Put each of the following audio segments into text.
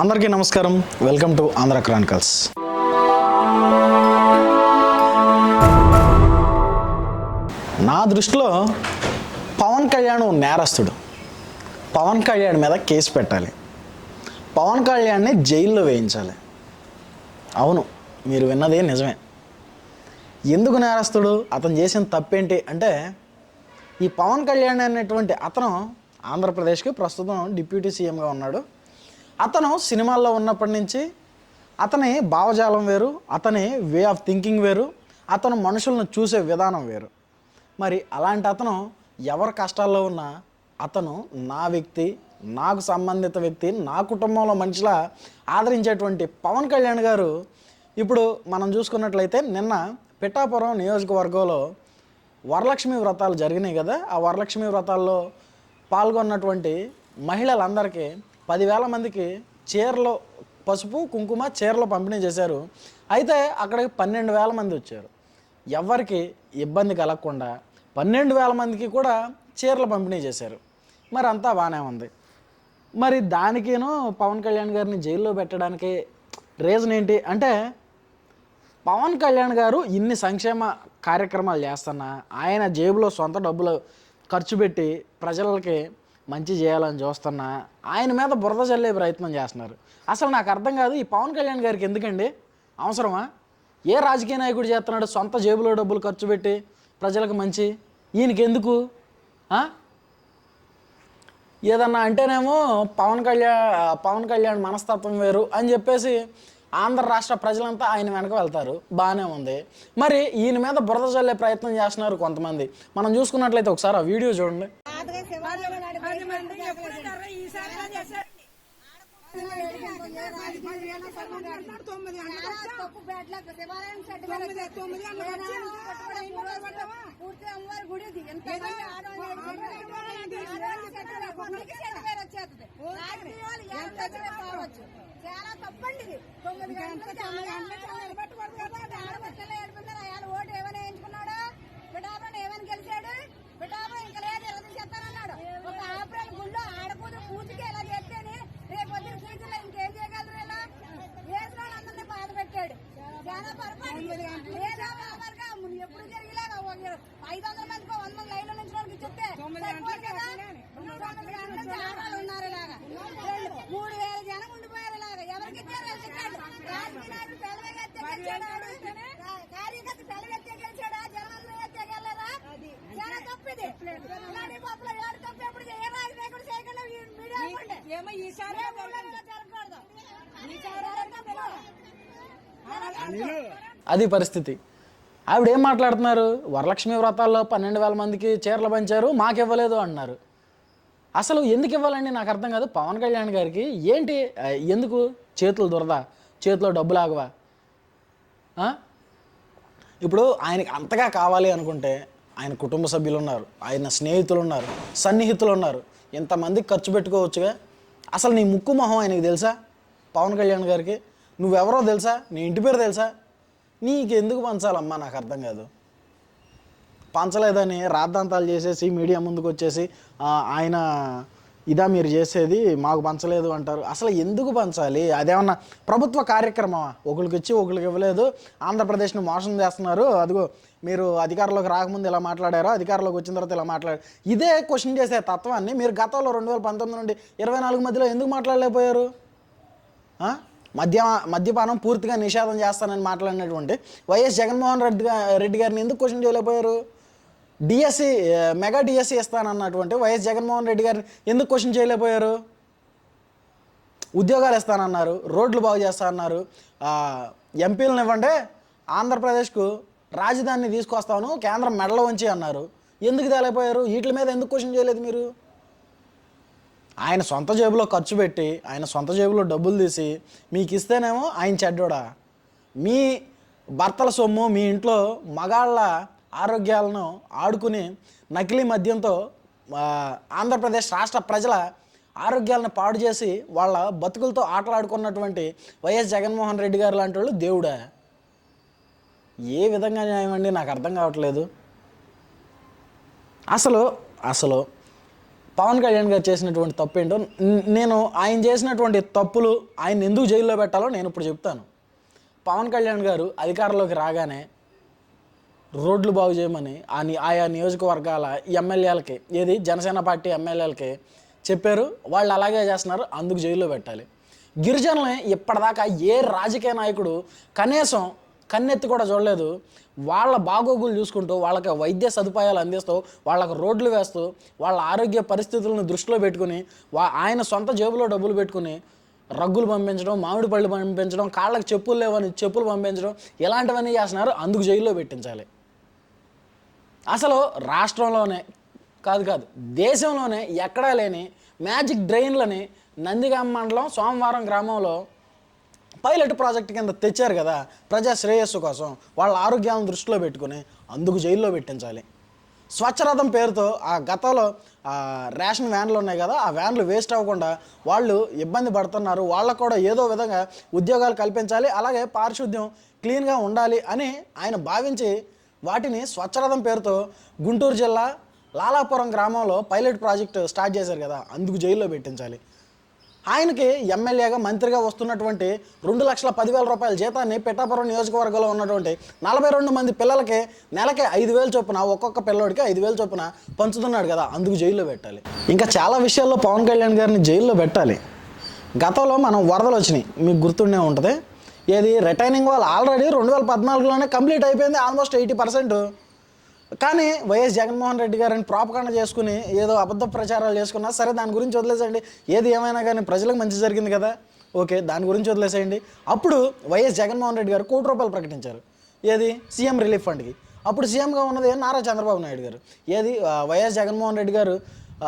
అందరికీ నమస్కారం. Welcome to Andhra Chronicles నా దృష్టిలో పవన్ కళ్యాణ్ నేరస్తుడు. పవన్ కళ్యాణ్ మీద కేసు పెట్టాలి. పవన్ కళ్యాణ్ని జైల్లో వేయించాలి. అవును మీరు విన్నదే నిజమే. ఎందుకు నేరస్తుడు? అతను చేసిన తప్పేంటి అంటే ఈ పవన్ కళ్యాణ్ అనేటువంటి అతను ఆంధ్రప్రదేశ్కి ప్రస్తుతం డిప్యూటీ సీఎంగా ఉన్నాడు. అతను సినిమాల్లో ఉన్నప్పటి నుంచి అతని భావజాలం వేరు అతని వే ఆఫ్ థింకింగ్ వేరు అతను మనుషులను చూసే విధానం వేరు. మరి అలాంటి అతను ఎవరి కష్టాల్లో ఉన్నా అతను నా వ్యక్తి నాకు సంబంధిత వ్యక్తి నా కుటుంబంలో మనిషిలా ఆదరించేటువంటి పవన్ కళ్యాణ్ గారు ఇప్పుడు మనం చూసుకున్నట్లయితే నిన్న పిఠాపురం నియోజకవర్గంలో వరలక్ష్మి వ్రతాలు జరిగినాయి కదా. ఆ వరలక్ష్మి వ్రతాల్లో పాల్గొన్నటువంటి మహిళలందరికీ పదివేల మందికి చీరలు పసుపు కుంకుమ చీరలు పంపిణీ చేశారు. అయితే అక్కడికి పన్నెండు వేల మంది వచ్చారు. ఎవరికి ఇబ్బంది కలగకుండా పన్నెండు వేల మందికి కూడా చీరలు పంపిణీ చేశారు. మరి అంతా బాగానే ఉంది. మరి దానికేను పవన్ కళ్యాణ్ గారిని జైల్లో పెట్టడానికి రీజన్ ఏంటి? అంటే పవన్ కళ్యాణ్ గారు ఇన్ని సంక్షేమ కార్యక్రమాలు చేస్తున్నా ఆయన జేబులో సొంత డబ్బులు ఖర్చు పెట్టి ప్రజలకి మంచి చేయాలని చూస్తున్నా ఆయన మీద బురద చల్లే ప్రయత్నం చేస్తున్నారు. అసలు నాకు అర్థం కాదు ఈ పవన్ కళ్యాణ్ గారికి ఎందుకండి? అవసరమా? ఏ రాజకీయ నాయకుడు చేస్తున్నాడు? సొంత జేబులో డబ్బులు ఖర్చు పెట్టి ప్రజలకు మంచి? ఈయనకి ఎందుకు ఏదన్నా అంటేనేమో పవన్ కళ్యాణ్ పవన్ కళ్యాణ్ మనస్తత్వం వేరు అని చెప్పేసి ఆంధ్ర రాష్ట్ర ప్రజలంతా ఆయన వెనక వెళ్తారు. బాగానే ఉంది. మరి ఈయన మీద బురద చల్లే ప్రయత్నం చేస్తున్నారు కొంతమంది. మనం చూసుకున్నట్లయితే ఒకసారి ఆ వీడియో చూడండి. పూర్తి అమ్మవారి గుడి ఎంత చాలా తప్పండి ఇది. తొమ్మిది గంటలకి ఆడబట్టలు ఏడుపున్నారు ఆయన ఓటు ఏమైనా వేయించుకున్నాడు? పిఠాపురం ఏమైనా గెలిచాడు? పిఠాపురం ఇంకా లేదు ఇరవై చెప్తానన్నాడు ఒక ఆపరేల గుళ్ళో ఆడకూతురు పూజకి ఎలా చేస్తేనే రేపు వచ్చిన ఫ్యూచర్లో ఇంకేం చేయగలరు ఇలా? వేసిన వాళ్ళందరినీ బాధ పెట్టాడు. చాలా పొరపాటు. ఎప్పుడు జరిగేలాగా ఐదు వందల మందికి వంద మంది లైన్లో నుంచి వాళ్ళకి చెప్తే సరిపోదు కదా? తొమ్మిది గంటల నుంచి ఆడవాళ్ళు ఉన్నారు ఇలాగా రెండు, మూడు వేల జనం ఉండిపోయారు ఇలాగా ఎవరికి ఇచ్చారు వాళ్ళకి ఇచ్చాడు రాజకీయ నాయకుడు పెళ్ళగా ఎత్తే గెలిచాడా కా- కార్యకర్త పెళ్ళగా ఎత్తే గెలిచాడా? జనం ఎత్తే గెలలేదా చాలా తప్పిది. ఇలాంటి పప్పులు ఇలాంటి తప్పు ఎప్పుడు ఏ రాజకీయ చేయకుండా ఈ మీడియా అనుకోండి. ఏమో ఈసారి ఏ ఊళ్ళో ఇలా జరగకూడదు. ఈసారి ఎవరైనా పిలవాలి. అది పరిస్థితి. ఆవిడ ఏం మాట్లాడుతున్నారు? వరలక్ష్మి వ్రతాల్లో పన్నెండు వేల మందికి చీరలు పంచారు మాకు ఇవ్వలేదు అంటున్నారు అసలు ఎందుకు ఇవ్వాలండి నాకు అర్థం కాదు. పవన్ కళ్యాణ్ గారికి ఏంటి ఎందుకు చేతులు దొరదా? చేతిలో డబ్బు ఆగవా ఇప్పుడు ఆయనకి అంతగా కావాలి అనుకుంటే ఆయన కుటుంబ సభ్యులు ఉన్నారు ఆయన స్నేహితులు ఉన్నారు సన్నిహితులు ఉన్నారు ఇంతమందికి ఖర్చు పెట్టుకోవచ్చుగా? అసలు నీ ముక్కు మొహం ఆయనకి తెలుసా? పవన్ కళ్యాణ్ గారికి. నువ్వెవరో తెలుసా? నీ ఇంటి పేరు తెలుసా? నీకు ఎందుకు పంచాలమ్మా? నాకు అర్థం కాదు. పంచలేదని రాద్ధాంతాలు చేసేసి మీడియా ముందుకు వచ్చేసి ఆయన ఇదా మీరు చేసేది మాకు పంచలేదు అంటారు. అసలు ఎందుకు పంచాలి? అదేమన్నా ప్రభుత్వ కార్యక్రమమా? ఒకరికి ఇచ్చి ఒకరికి ఇవ్వలేదు. ఆంధ్రప్రదేశ్ను మోసం చేస్తున్నారు. అదిగో మీరు అధికారంలోకి రాకముందు ఇలా మాట్లాడారు అధికారంలోకి వచ్చిన తర్వాత ఇలా మాట్లాడారు ఇదే క్వశ్చన్ చేసే తత్వాన్ని మీరు గతంలో రెండు వేల పంతొమ్మిది నుండి ఇరవై నాలుగు మధ్యలో ఎందుకు మాట్లాడలేకపోయారు? మద్య మద్యపానం పూర్తిగా నిషేధం చేస్తానని మాట్లాడినటువంటి వైఎస్ జగన్మోహన్ రెడ్డి రెడ్డి గారిని ఎందుకు క్వశ్చన్ చేయలేకపోయారు? డిఎస్సి మెగా డిఎస్సి ఇస్తానన్నటువంటి వైఎస్ జగన్మోహన్ రెడ్డి గారిని ఎందుకు క్వశ్చన్ చేయలేకపోయారు? ఉద్యోగాలు ఇస్తానన్నారు రోడ్లు బాగు చేస్తానన్నారు. ఎంపీలను ఇవ్వండి ఆంధ్రప్రదేశ్కు రాజధానిని తీసుకొస్తాను కేంద్రం మెడల ఉంచి అన్నారు. ఎందుకు తేలేకపోయారు? వీటి మీద ఎందుకు క్వశ్చన్ చేయలేదు మీరు? ఆయన సొంత జేబులో ఖర్చు పెట్టి ఆయన సొంత జేబులో డబ్బులు తీసి మీకు ఇస్తేనేమో ఆయన చెడ్డోడా? మీ భర్తల సొమ్ము మీ ఇంట్లో మగాళ్ళ ఆరోగ్యాలను ఆడుకుని నకిలీ మద్యంతో ఆంధ్రప్రదేశ్ రాష్ట్ర ప్రజల ఆరోగ్యాలను పాడు చేసి వాళ్ళ బతుకులతో ఆటలాడుకున్నటువంటి వైఎస్ జగన్మోహన్ రెడ్డి గారు లాంటి వాళ్ళు దేవుడా? ఏ విధంగా న్యాయం అండి? నాకు అర్థం కావట్లేదు. అసలు అసలు పవన్ కళ్యాణ్ గారు చేసినటువంటి తప్పు ఏంటో నేను ఆయన చేసినటువంటి తప్పులు ఆయన ఎందుకు జైల్లో పెట్టాలో నేను ఇప్పుడు చెప్తాను. పవన్ కళ్యాణ్ గారు అధికారంలోకి రాగానే రోడ్లు బాగు చేయమని ఆ ని- ఆయా నియోజకవర్గాల ఎమ్మెల్యేలకి ఏది జనసేన పార్టీ ఎమ్మెల్యేలకి చెప్పారు. వాళ్ళు అలాగే చేస్తున్నారు. అందుకు జైల్లో పెట్టాలి. గిరిజనులని ఇప్పటిదాకా ఏ రాజకీయ నాయకుడు కనీసం కన్నెత్తి కూడా చూడలేదు. వాళ్ళ బాగోగులు చూసుకుంటూ వాళ్ళకి వైద్య సదుపాయాలు అందిస్తూ వాళ్ళకి రోడ్లు వేస్తూ వాళ్ళ ఆరోగ్య పరిస్థితులను దృష్టిలో పెట్టుకుని వా ఆయన సొంత జేబులో డబ్బులు పెట్టుకుని రగ్గులు పంపించడం మామిడి పళ్ళు పంపించడం కాళ్ళకి చెప్పులు లేవని చెప్పులు పంపించడం ఇలాంటివన్నీ చేస్తున్నారు. అందుకు జైల్లో పెట్టించాలి. అసలు రాష్ట్రంలోనే కాదు కాదు దేశంలోనే ఎక్కడా లేని మ్యాజిక్ డ్రైన్లని నందిగామ మండలం సోమవారం గ్రామంలో పైలట్ ప్రాజెక్ట్ కింద తెచ్చారు కదా ప్రజా శ్రేయస్సు కోసం. వాళ్ళ ఆరోగ్యాలను దృష్టిలో పెట్టుకుని అందుకు జైల్లో పెట్టించాలి. స్వచ్ఛరథం పేరుతో ఆ గతంలో రేషన్ వ్యాన్లు ఉన్నాయి కదా ఆ వ్యాన్లు వేస్ట్ అవ్వకుండా వాళ్ళు ఇబ్బంది పడుతున్నారు. వాళ్ళకు కూడా ఏదో విధంగా ఉద్యోగాలు కల్పించాలి అలాగే పారిశుద్ధ్యం క్లీన్గా ఉండాలి అని ఆయన భావించి వాటిని స్వచ్ఛరథం పేరుతో గుంటూరు జిల్లా లాలాపురం గ్రామంలో పైలట్ ప్రాజెక్ట్ స్టార్ట్ చేశారు కదా. అందుకు జైల్లో పెట్టించాలి. ఆయనకి ఎమ్మెల్యేగా మంత్రిగా వస్తున్నటువంటి రెండు లక్షల పదివేల రూపాయల జీతాన్ని పిఠాపురం నియోజకవర్గంలో ఉన్నటువంటి నలభై రెండు మంది పిల్లలకి నెలకి ఐదు వేలు చొప్పున ఒక్కొక్క పిల్లోడికి ఐదు వేలు చొప్పున పంచుతున్నాడు కదా. అందుకు జైల్లో పెట్టాలి. ఇంకా చాలా విషయాల్లో పవన్ కళ్యాణ్ గారిని జైల్లో పెట్టాలి. గతంలో మనం వరదలు వచ్చినాయి. మీకు గుర్తుండే ఉంటుంది. ఏది? రిటైనింగ్ వాళ్ళు ఆల్రెడీ రెండు వేల పద్నాలుగులోనే కంప్లీట్ అయిపోయింది ఆల్మోస్ట్ ఎయిటీ పర్సెంట్ కానీ వైఎస్ జగన్మోహన్ రెడ్డి గారిని ప్రాపకాండ చేసుకుని ఏదో అబద్ధ ప్రచారాలు చేసుకున్నా సరే దాని గురించి వదిలేసేయండి. ఏది ఏమైనా కానీ ప్రజలకు మంచి జరిగింది కదా. ఓకే దాని గురించి వదిలేసేయండి. అప్పుడు వైఎస్ జగన్మోహన్ రెడ్డి గారు కోటి రూపాయలు ప్రకటించారు. ఏది? సీఎం రిలీఫ్ ఫండ్కి. అప్పుడు సీఎంగా ఉన్నది నారా చంద్రబాబు నాయుడు గారు. ఏది? వైఎస్ జగన్మోహన్ రెడ్డి గారు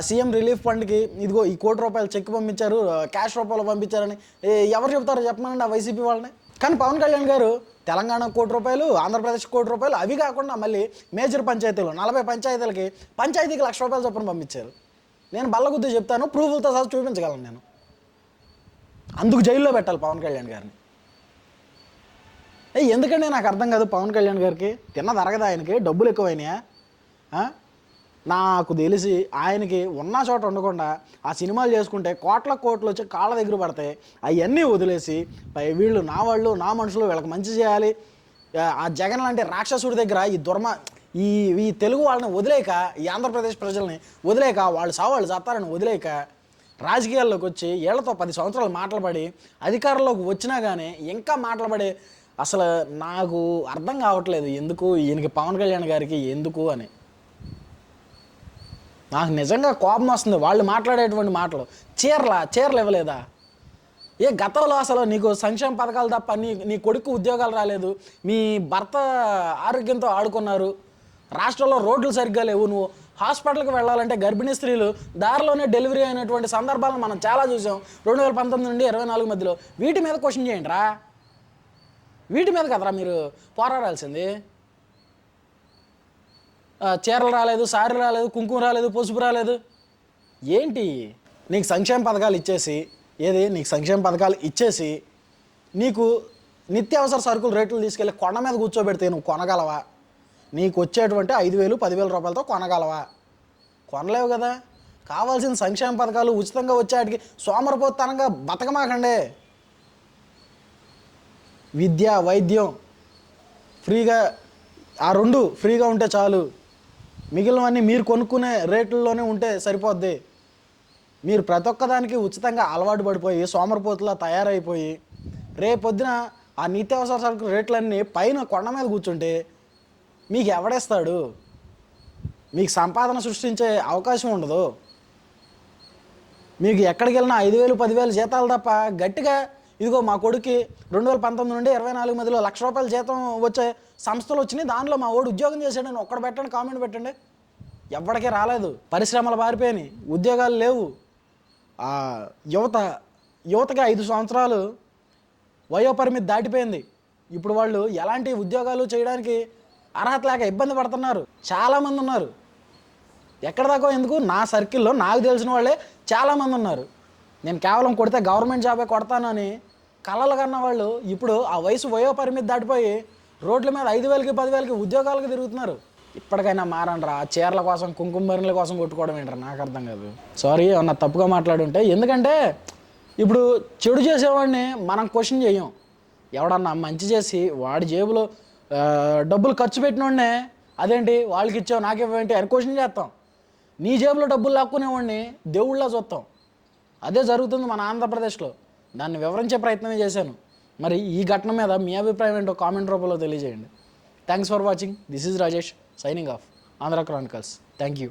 సీఎం రిలీఫ్ ఫండ్కి ఇదిగో ఈ కోటి రూపాయలు చెక్ పంపించారు క్యాష్ రూపాయలు పంపించారని. ఏ, ఎవరు చెప్తారో చెప్పమనండి ఆ వైసీపీ వాళ్ళని. కానీ పవన్ కళ్యాణ్ గారు తెలంగాణ కోటి రూపాయలు ఆంధ్రప్రదేశ్ కోటి రూపాయలు అవి కాకుండా మళ్ళీ మేజర్ పంచాయతీలు నలభై పంచాయతీలకి పంచాయతీకి లక్ష రూపాయలు చొప్పున పంపించారు. నేను బల్లగుద్దు చెప్తాను ప్రూఫ్లతో సహా చూపించగలను నేను. అందుకు జైల్లో పెట్టాలి పవన్ కళ్యాణ్ గారిని. ఏ ఎందుకంటే నాకు అర్థం కాదు పవన్ కళ్యాణ్ గారికి? తిన్న తరగదా ఆయనకి? డబ్బులు ఎక్కువైనాయా? నాకు తెలిసి ఆయనకి ఉన్న చోట ఉండకుండా ఆ సినిమాలు చేసుకుంటే కోట్ల కోట్లు వచ్చి కాళ్ళ దగ్గర పడతాయి. అవన్నీ వదిలేసి పై వీళ్ళు నా వాళ్ళు నా మనుషులు వీళ్ళకి మంచి చేయాలి. ఆ, జగన్ లాంటి రాక్షసుడి దగ్గర ఈ దుర్మ ఈ ఈ తెలుగు వాళ్ళని వదిలేక ఈ ఆంధ్రప్రదేశ్ ప్రజల్ని వదిలేక వాళ్ళు సావాళ్ళు చత్తారని వదిలేక రాజకీయాల్లోకి వచ్చి ఏళ్ళతో పది సంవత్సరాలు మాట్లాడి అధికారంలోకి వచ్చినా కానీ ఇంకా మాట్లాడే అసలు నాకు అర్థం కావట్లేదు ఎందుకు ఈయనకి పవన్ కళ్యాణ్ గారికి ఎందుకు అని. నాకు నిజంగా కోపం వస్తుంది వాళ్ళు మాట్లాడేటువంటి మాటలు. చీరలా? చీరలు ఇవ్వలేదా? ఏ గతంలో అసలు నీకు సంక్షేమ పథకాలు తప్ప నీ నీ కొడుకు ఉద్యోగాలు రాలేదు మీ భర్త ఆరోగ్యంతో ఆడుకున్నారు రాష్ట్రంలో రోడ్లు సరిగ్గా లేవు నువ్వు హాస్పిటల్కి వెళ్ళాలంటే గర్భిణీ స్త్రీలు దారిలోనే డెలివరీ అయినటువంటి సందర్భాలను మనం చాలా చూసాం. రెండు వేల పంతొమ్మిది నుండి ఇరవై నాలుగు మధ్యలో వీటి మీద క్వశ్చన్ చేయండి రా వీటి మీద కదరా మీరు పోరాడాల్సింది? చీరలు రాలేదు సారీ రాలేదు కుంకుమ రాలేదు పసుపు రాలేదు. ఏంటి? నీకు సంక్షేమ పథకాలు ఇచ్చేసి ఏది? నీకు సంక్షేమ పథకాలు ఇచ్చేసి నీకు నిత్యావసర సరుకులు రేట్లు తీసుకెళ్ళి కొండ మీద కూర్చోబెడితే నువ్వు కొనగలవా? నీకు వచ్చేటువంటి ఐదు వేలు పదివేల రూపాయలతో కొనగలవా? కొనలేవు కదా. కావాల్సిన సంక్షేమ పథకాలు ఉచితంగా వచ్చేటికి సోమరపోతనంగా బతకమాకండే. విద్య వైద్యం ఫ్రీగా ఆ రెండు ఫ్రీగా ఉంటే చాలు. మిగిలినవన్నీ మీరు కొనుక్కునే రేట్లలోనే ఉంటే సరిపోద్ది. మీరు ప్రతి ఒక్కదానికి ఉచితంగా అలవాటు పడిపోయి సోమరిపోతులా తయారైపోయి రేపొద్దున ఆ నిత్యావసర సరుకు రేట్లన్నీ పైన కొండ మీద కూర్చుంటే మీకు ఎవడేస్తాడు? మీకు సంపాదన సృష్టించే అవకాశం ఉండదు. మీకు ఎక్కడికి వెళ్ళినా ఐదు వేలు పదివేలు జీతాలు తప్ప గట్టిగా ఇదిగో మా కొడుక్కి రెండు వేల పంతొమ్మిది నుండి ఇరవై నాలుగు మధ్యలో లక్ష రూపాయల జీతం వచ్చే సంస్థలు వచ్చినాయి. దానిలో మా వాడు ఉద్యోగం చేశాడని ఒక్కడ పెట్టండి కామెంట్ పెట్టండి. ఎవ్వడికి రాలేదు. పరిశ్రమలు పారిపోయినాయి. ఉద్యోగాలు లేవు. ఆ యువత యువతకి ఐదు సంవత్సరాలు వయోపరిమితి దాటిపోయింది. ఇప్పుడు వాళ్ళు ఎలాంటి ఉద్యోగాలు చేయడానికి అర్హత లేక ఇబ్బంది పడుతున్నారు. చాలామంది ఉన్నారు. ఎక్కడ దాకా ఎందుకు? నా సర్కిల్లో నాకు తెలిసిన వాళ్ళే చాలామంది ఉన్నారు. నేను కేవలం కొడితే గవర్నమెంట్ జాబే కొడతానని కలలు కన్న వాళ్ళు ఇప్పుడు ఆ వయసు వయో పరిమితి దాటిపోయి రోడ్ల మీద ఐదు వేలకి పదివేలకి ఉద్యోగాలకు తిరుగుతున్నారు. ఇప్పటికైనా మారండి రా చీరల కోసం కుంకుమరిల కోసం కొట్టుకోవడం ఏంట్రా? నాకు అర్థం కాదు. సారీ ఏమన్నా తప్పుగా మాట్లాడుంటే. ఎందుకంటే ఇప్పుడు చెడు చేసేవాడిని మనం క్వశ్చన్ చేయం. ఎవడన్నా మంచి చేసి వాడి జేబులో డబ్బులు ఖర్చు పెట్టినోడనే అదేంటి? వాళ్ళకి ఇచ్చావు నాకేమేంటి అని క్వశ్చన్ చేస్తాం. నీ జేబులో డబ్బులు లాక్కునేవాడిని దేవుళ్ళ చూస్తాం అదే జరుగుతుంది మన ఆంధ్రప్రదేశ్లో. దాన్ని వివరించే ప్రయత్నమే చేశాను. మరి ఈ ఘటన మీద మీ అభిప్రాయం ఏంటో కామెంట్ రూపంలో తెలియజేయండి. Thanks for watching this is Rajesh signing off Andhra chronicles thank you